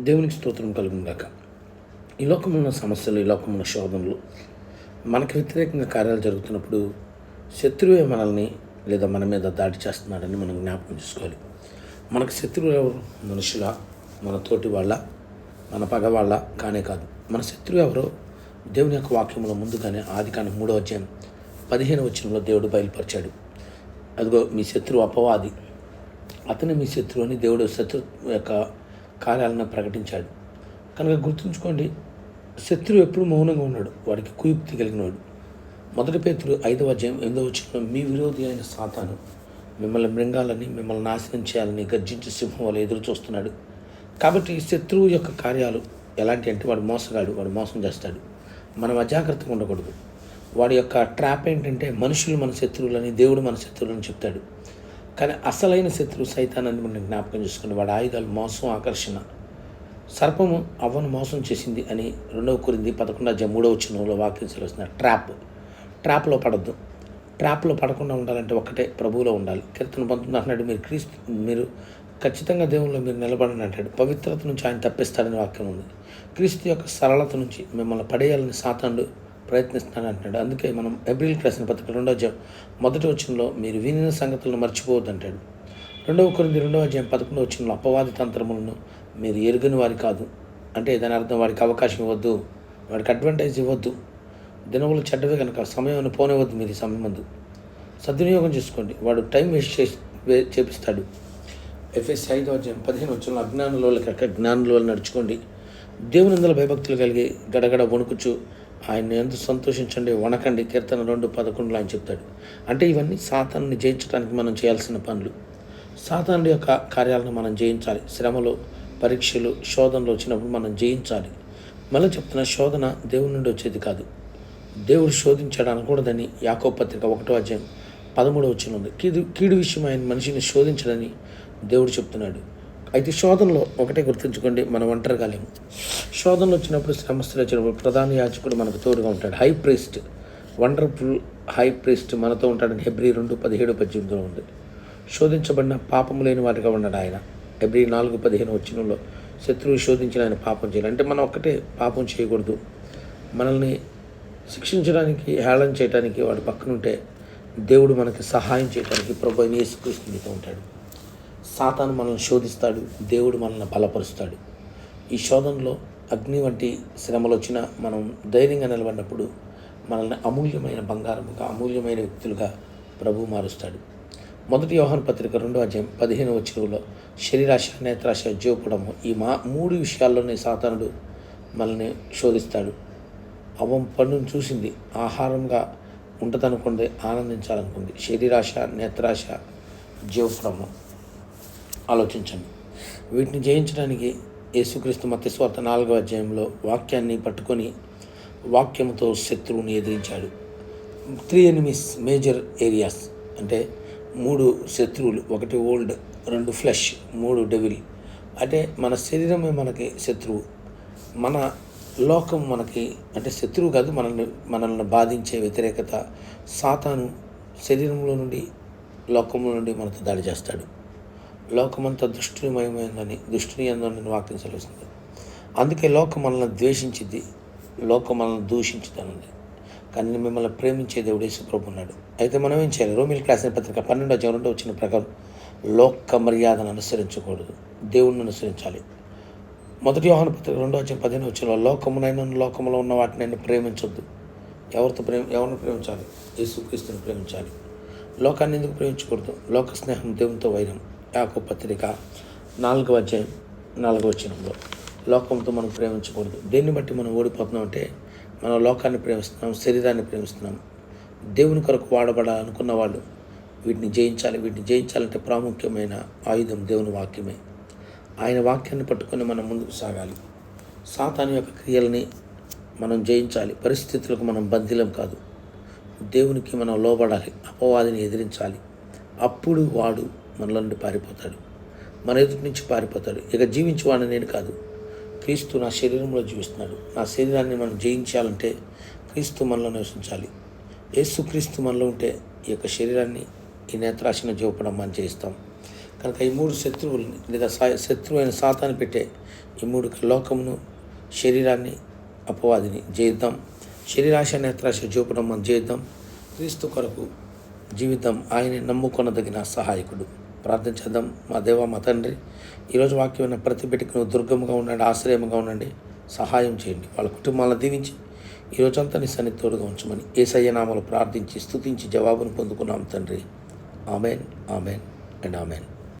దేవునికి స్తోత్రం కలుగును ఈ లోకమున్న సమస్యలు ఈ లోకమున్న ఉన్న శోధనలు మనకు వ్యతిరేకంగా కార్యాలు జరుగుతున్నప్పుడు శత్రువే మనల్ని లేదా మన మీద దాడి చేస్తున్నాడని మనం జ్ఞాపకం చేసుకోవాలి. మనకు శత్రువు ఎవరు? మనుషుల మన తోటి వాళ్ళ మన పగవాళ్ళ కానే కాదు. మన శత్రువు ఎవరో? దేవుని యొక్క వాక్యంలో ముందుగానే ఆది కాని మూడో అధ్యాయం పదిహేను వచనంలో దేవుడు బయలుపరిచాడు. అదిగో మీ శత్రువు అపవాది. అతను మీ శత్రువు అని దేవుడు శత్రు యొక్క కార్యాలను ప్రకటించాడు. కనుక గుర్తుంచుకోండి శత్రువు ఎప్పుడు మౌనంగా ఉన్నాడు వాడికి కుయుక్తి కలిగినవాడు మొదటి పేతురు ఐదవ అధ్యాయం ఎనిమిదవ వచ్చిన మీ విరోధి అయిన సాతాను మిమ్మల్ని మృంగాలని మిమ్మల్ని నాశనం చేయాలని గర్జించి సింహం వల్ల ఎదురు చూస్తున్నాడు. కాబట్టి శత్రువు యొక్క కార్యాలు ఎలాంటి అంటే వాడు మోసగాడు వాడు మోసం చేస్తాడు. మనం అజాగ్రత్తగా ఉండకూడదు. వాడి యొక్క ట్రాప్ ఏంటంటే మనుషులు మన శత్రువులని దేవుడు మన శత్రువులని చెప్తాడు. కానీ అసలైన శత్రువు సైతానని మనం జ్ఞాపకం చేసుకుని వాడి ఆయుధాలు మోసం ఆకర్షణ. సర్పము అవ్వను మోసం చేసింది అని రెండవ కొరింది పదకొండు అధ్యాయం మూడవ చిన్నంలో వాక్యం వచ్చిన ట్రాప్. ట్రాప్లో పడద్దు. ట్రాప్లో పడకుండా ఉండాలంటే ఒకటే ప్రభువులో ఉండాలి. కీర్తన పంతొమ్మిది అంటున్నాడు మీరు క్రీస్తు మీరు ఖచ్చితంగా దేవుల్లో మీరు నిలబడని అంటాడు. పవిత్రత నుంచి ఆయన తప్పిస్తాడని వాక్యం ఉంది. క్రీస్తు యొక్క సరళత నుంచి మిమ్మల్ని పడేయాలని సాతాండు ప్రయత్నిస్తున్నాను అంటున్నాడు అందుకే మనం ఎబ్రిల్ ప్రశ్న పత్రిక రెండో అధ్యాయం. మొదటి వచ్చంలో మీరు వినిన సంగతులను మర్చిపోవద్దు అంటాడు రెండవ కొరింది రెండవ అధ్యాయం పదకొండవ వచ్చిన అపవాది తంత్రములను మీరు ఎరుగని వారి కాదు. అంటే దాని అర్థం వాడికి అవకాశం ఇవ్వద్దు. వాడికి అడ్వాంటేజ్ ఇవ్వద్దు. దినములు చెడ్డవే కనుక సమయం పోనివ్వద్దు మీరు సమయం ముందు. సద్వినియోగం చేసుకోండి. వాడు టైం వేస్ట్ చేసి చేపిస్తాడు. ఎఫ్ఎస్ ఐదో అధ్యాయం పదిహేను వచ్చిన అజ్ఞానంలో కాక జ్ఞానంలో నడుచుకోండి. దేవుని భయభక్తులు కలిగి గడగడ వణుకుచు ఆయన ఎందుకు సంతోషించండి వణకండి. కీర్తన రెండు పదకొండులో ఆయన చెప్తాడు. అంటే ఇవన్నీ సాతాన్ని జయించడానికి మనం చేయాల్సిన పనులు. సాతాను యొక్క కార్యాలను మనం జయించాలి. శ్రమలు పరీక్షలు శోధనలు వచ్చినప్పుడు మనం జయించాలి. మళ్ళీ చెప్తున్న శోధన దేవుని నుండి వచ్చేది కాదు. దేవుడు శోధించాడు అనకూడదని యాకో పత్రిక ఒకటో అధ్యాయం పదమూడవ వచ్చిన ఉంది. కీడు కీడు విషయం ఆయన మనిషిని శోధించడని దేవుడు చెప్తున్నాడు. అయితే శోధనలో ఒకటే గుర్తుంచుకోండి మనం ఒంటరి కాలేము. శోధనలు వచ్చినప్పుడు శ్రమస్తులు వచ్చినప్పుడు ప్రధాన యాచకుడు మనకు తోడుగా ఉంటాడు. High priest wonderful high priest మనతో ఉంటాడని ఎబ్రి రెండు పదిహేడు పద్దెనిమిదిలో ఉంది. శోధించబడిన పాపం లేని వాటిగా ఉన్నాడు ఆయన. ఎబ్రి నాలుగు పదిహేను వచ్చినంలో శత్రువు శోధించిన ఆయన పాపం చేయాలి. అంటే మనం ఒక్కటే పాపం చేయకూడదు. మనల్ని శిక్షించడానికి హేళన చేయడానికి వాడు పక్కనుంటే దేవుడు మనకి సహాయం చేయడానికి ప్రభు అయిన ఉంటాడు. సాతాను మనల్ని శోధిస్తాడు దేవుడు మనల్ని బలపరుస్తాడు. ఈ శోధనలో అగ్ని వంటి శ్రమలు వచ్చినా మనం ధైర్యంగా నిలబడినప్పుడు మనల్ని అమూల్యమైన బంగారముగా అమూల్యమైన వ్యక్తులుగా ప్రభు మారుస్తాడు. మొదటి వ్యవహార పత్రిక రెండో అధ్యాయం పదిహేను వచ్చినలో శరీరాశ నేత్రాశ జీవపడము ఈ మా మూడు విషయాల్లోనే సాతానుడు మనల్ని శోధిస్తాడు. అవం పండును చూసింది ఆహారంగా ఉంటుందనుకుంది ఆనందించాలనుకుంది. శరీరాశ నేత్రాశ జీవపడము ఆలోచించండి. వీటిని జయించడానికి యేసుక్రీస్తు మత్స్వార్త నాలుగో అధ్యాయంలో వాక్యాన్ని పట్టుకొని వాక్యంతో శత్రువుని ఎదిరించాడు. త్రీ ఎనిమిస్ మేజర్ ఏరియాస్ అంటే మూడు శత్రువులు ఒకటి ఓల్డ్ రెండు ఫ్లెష్ మూడు డెవిల్. అంటే మన శరీరమే మనకి శత్రువు. మన లోకం మనకి అంటే శత్రువు కాదు మనల్ని మనల్ని బాధించే వ్యతిరేకత సాతాను శరీరంలో నుండి లోకంలో నుండి మనతో దాడి చేస్తాడు. లోకమంతా దుష్టునిమయమైందని దుష్టుని ఎందని వాక్యం సెలవుస్తుంది. అందుకే లోకం మనల్ని ద్వేషించింది లోకం మనల్ని దూషించుతానుంది కానీ మిమ్మల్ని ప్రేమించే దేవుడు యేసుప్రభు ఉన్నాడు. అయితే మనం ఏం చేయాలి? రోమిల్ క్లాసిన పత్రిక పన్నెండో అధ్యాయం వచ్చిన ప్రకారం లోక మర్యాదను అనుసరించకూడదు. దేవుణ్ణి అనుసరించాలి. మొదటి వాహన పత్రిక రెండో వచ్చిన పదిహేను వచ్చిన లోకమునైన లోకంలో ఉన్న వాటిని నేను ప్రేమించొద్దు. ఎవరితో ప్రేమ ఎవరిని ప్రేమించాలి? యేసుక్రీస్తుని ప్రేమించాలి. లోకాన్ని ఎందుకు ప్రేమించకూడదు? లోక స్నేహం దేవునితో వైరం. యాకో పత్రిక నాలుగవ అధ్యాయం నాలుగవ వచనంలో. లోకంతో మనం ప్రేమించకూడదు. దేన్ని బట్టి మనం ఓడిపోతున్నాం అంటే మనం లోకాన్ని ప్రేమిస్తున్నాం శరీరాన్ని ప్రేమిస్తున్నాం. దేవుని కొరకు వాడబడాలనుకున్న వాళ్ళు వీటిని జయించాలి వీటిని జయించాలంటే ప్రాముఖ్యమైన ఆయుధం దేవుని వాక్యమే. ఆయన వాక్యాన్ని పట్టుకొని మనం ముందుకు సాగాలి. సాతాను యొక్క క్రియల్ని మనం జయించాలి. పరిస్థితులకు మనం బంధిలం కాదు. దేవునికి మనం లోబడాలి అపవాదిని ఎదిరించాలి. అప్పుడు వాడు మనలో నుండి పారిపోతాడు. మన ఎదుటి నుంచి పారిపోతాడు. ఇక జీవించేవాడిని నేను కాదు. క్రీస్తు నా శరీరంలో జీవిస్తున్నాడు. నా శరీరాన్ని మనం జయించాలంటే క్రీస్తు మనలో నివసించాలి. యేసు క్రీస్తు మనలో ఉంటే ఈ యొక్క శరీరాన్ని ఈ నేత్రాశను జీవపడం మనం చేయిస్తాం. కనుక ఈ మూడు శత్రువులని లేదా సా శత్రువు అయిన సాతాన్ని పెట్టే ఈ మూడు లోకమును శరీరాన్ని అపవాదిని జయిద్దాం. శరీరాశ నేత్రాశ చూపడం మనం చేద్దాం క్రీస్తు కొరకు జీవితం ఆయన నమ్ముకొనదగిన సహాయకుడు. ప్రార్థన చేద్దాం. మా దేవ మా తండ్రి ఈరోజు వాక్యమైన ప్రతి బిడ్డకు దుర్గముగా ఉండండి ఆశ్రయముగా ఉండండి. సహాయం చేయండి. వాళ్ళ కుటుంబాలను దీవించి ఈరోజంతా నీ సన్ని తోడుగా ఉంచమని ఏసయ్య నామలు ప్రార్థించి స్తుతించి జవాబును పొందుకున్నాం తండ్రి. Amen amen and amen.